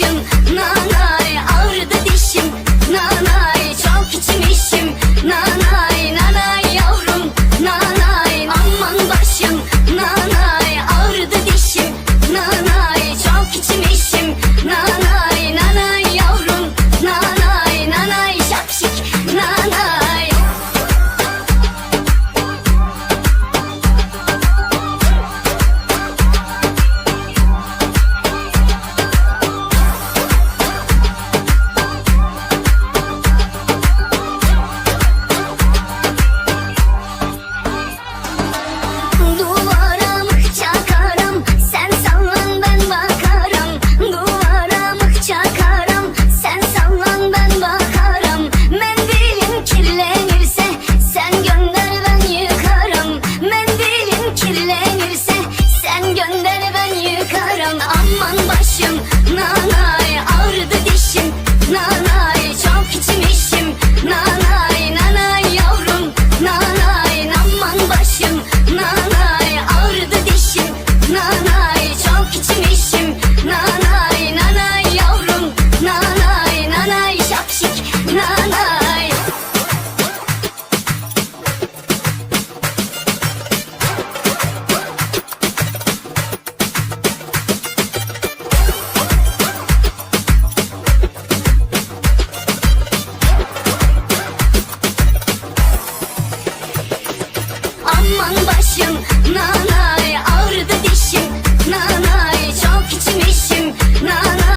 No. Aman başım nanay ağrıdı dişim.